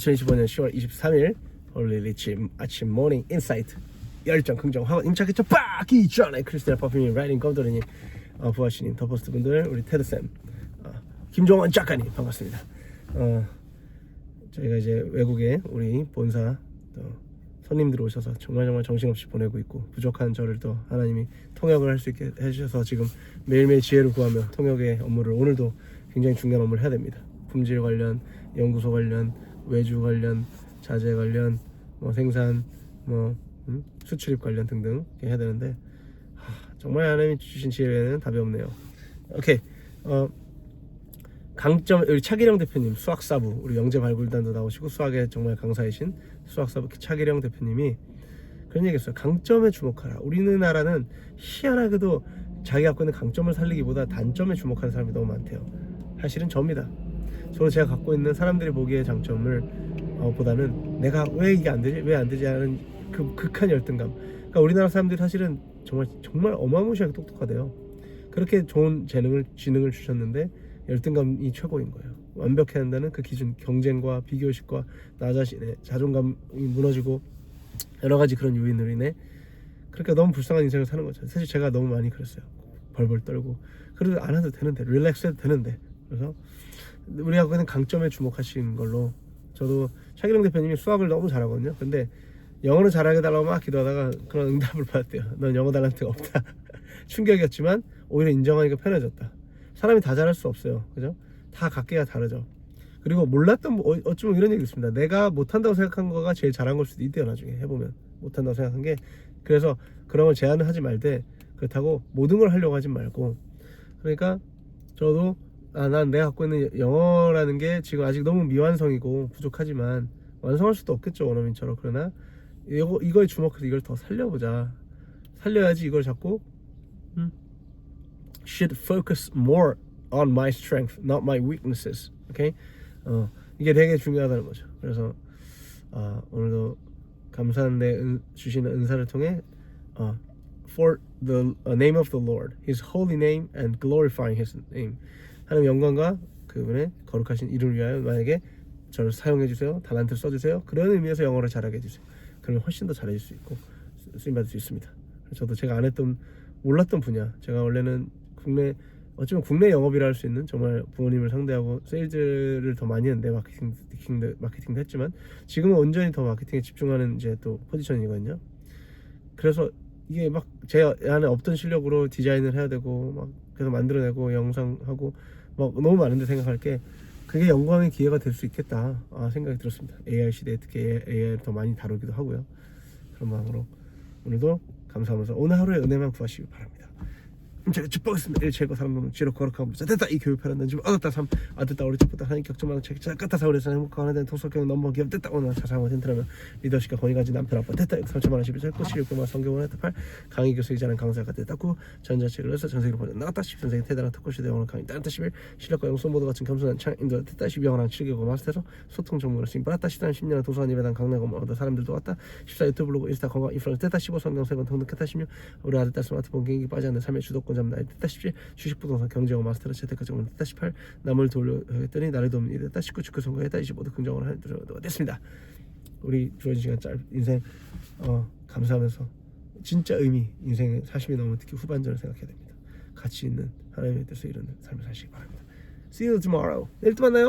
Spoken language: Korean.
2025년 10월 23일 홀리 리치 아침 모닝 인사이트 열정 긍정 화가 임차게 빡기 전에 크리스티나 퍼퓸님 라이딩 검도리님 어, 부하시님 더포스트 분들 우리 테드쌤 어, 김종원 작가님 반갑습니다. 어, 저희가 이제 외국에 우리 본사 또 손님들 오셔서 정말 정말 정신없이 보내고 있고 부족한 저를 또 하나님이 통역을 할 수 있게 해주셔서 지금 매일매일 지혜를 구하며 통역의 업무를 오늘도 굉장히 중요한 업무를 해야 됩니다. 품질 관련, 연구소 관련, 외주 관련, 자재 관련, 뭐 생산, 뭐 음? 수출입 관련 등등 해야 되는데 하, 정말 하나님이 주신 지혜에는 답이 없네요. 오케이. 어, 강점 우리 차기령 대표님 수학사부 우리 영재 발굴단도 나오시고 수학에 정말 강사이신 수학사부 차기령 대표님이 그런 얘기했어요. 강점에 주목하라. 우리나라는 희한하게도 자기 갖고 있는 강점을 살리기보다 단점에 주목하는 사람이 너무 많대요. 사실은 접니다. 저도 제가 갖고 있는 사람들이 보기에 장점을 어, 보다는 내가 왜 이게 안 되지 왜 안 되지 하는 그 극한 열등감. 그러니까 우리나라 사람들이 사실은 정말 정말 어마무시하게 똑똑하대요. 그렇게 좋은 재능을 지능을 주셨는데 열등감이 최고인 거예요. 완벽해야 한다는 그 기준, 경쟁과 비교의식과 나 자신의 자존감이 무너지고 여러 가지 그런 요인으로 인해 그러니까 너무 불쌍한 인생을 사는 거죠. 사실 제가 너무 많이 그랬어요. 벌벌 떨고 그래도 안 해도 되는데 릴렉스 해도 되는데 그래서 우리가 그는 강점에 주목하신 걸로 저도 차기령 대표님이 수학을 너무 잘하거든요. 근데 영어를 잘하게 달라고 막 기도하다가 그런 응답을 받았대요. 넌 영어 달란트가 없다. 충격이었지만 오히려 인정하니까 편해졌다. 사람이 다 잘할 수 없어요. 그죠? 다 각기가 다르죠. 그리고 몰랐던 뭐- 어- 어쩌면 이런 얘기 있습니다. 내가 못한다고 생각한 거가 제일 잘한 걸 수도 있대요. 나중에 해보면 못한다고 생각한 게 그래서 그런 걸 제한을 하지 말되 그렇다고 모든 걸 하려고 하지 말고 그러니까 저도 아 난 내가 갖고 있는 영어라는 게 지금 아직 너무 미완성이고 부족하지만 완성할 수도 없겠죠 원어민처럼 그러나 이거 이거에 주목해서 이걸 더 살려보자 살려야지 이걸 자꾸 음, should focus more on my strength, not my weaknesses. 오케이? 어, 이게 되게 중요하다는 거죠. 그래서 어, 오늘도 감사한데 은, 주시는 은사를 통해 어, for the name of the Lord, His holy name and glorifying His name. 하나님 영광과 그분의 거룩하신 이름을 위하여 만약에 저를 사용해 주세요. 달란트를 써 주세요. 그런 의미에서 영어를 잘하게 해 주세요. 그러면 훨씬 더 잘해질 수 있고 쓰임 받을 수 있습니다. 저도 제가 안 했던 몰랐던 분야 제가 원래는 국내 어쩌면 국내 영업이라 할 수 있는 정말 부모님을 상대하고 세일즈를 더 많이 했는데 마케팅 마케팅도, 마케팅도 했지만 지금은 온전히 더 마케팅에 집중하는 이제 또 포지션이거든요. 그래서 이게 막 제 안에 없던 실력으로 디자인을 해야 되고 막 그래서 만들어내고 영상하고 막 너무 많은데 생각할 게 그게 영광의 기회가 될 수 있겠다 아, 생각이 들었습니다. AI 시대에 특히 AI를 더 많이 다루기도 하고요. 그런 마음으로 오늘도 감사하면서 오늘 하루의 은혜만 구하시기 바랍니다. 제가 축복했습니다. 일 제거 사람 놈 지로 거룩하고 자. 됐다. 이 교육 편한다 지금 얻었다 삼 얻었다 우리 집부터 하나님 격정만한 책 사우리에서 행복하고 하나 된 도서경 넘버 기업. 됐다. 오늘 자상한 텐트라면 리더십과 권위 가진 남편 아빠. 됐다. 3천만 원 11절 고 1600만 성경을 했다 8 강의 교수이자는 강사가 됐다. 9 전자책을 해서 전세계로 보내 나갔다 10 선생님 태단한 특허시대. 영어를 강의. 따르다 11 실력과 영소 모두 같은 겸손한 창 인도. 됐다. 12 영어랑 7개국 마스터에서 소통 전문으로 쓰임 받았다 13 10년 도서관 예배당 강남 얻어 사람들도 왔다. 14 유튜브 블로그 인스타 건강 인플루언서 됐다. 15 성경 세번 등록했다. 16 우리 아들 딸 스마트폰 개인기 빠지 않는 삶의 주도권 잡는 나이 됐다 17 주식 부동산 경제고 마스터로 재테크 정원 됐다 18 남을 돌려 했더니 나를 돕니 됐다 19 축구 선거했다 25도 긍정을 하는 들어도 됐습니다. 우리 주어진 시간 짧 인생 어, 감사하면서 진짜 의미 인생의 40이 넘은 특히 후반전을 생각해야 됩니다. 가치 있는 하나님의 뜻을 이루는 삶을 사시기 바랍니다. See you tomorrow. 내일 또 만나요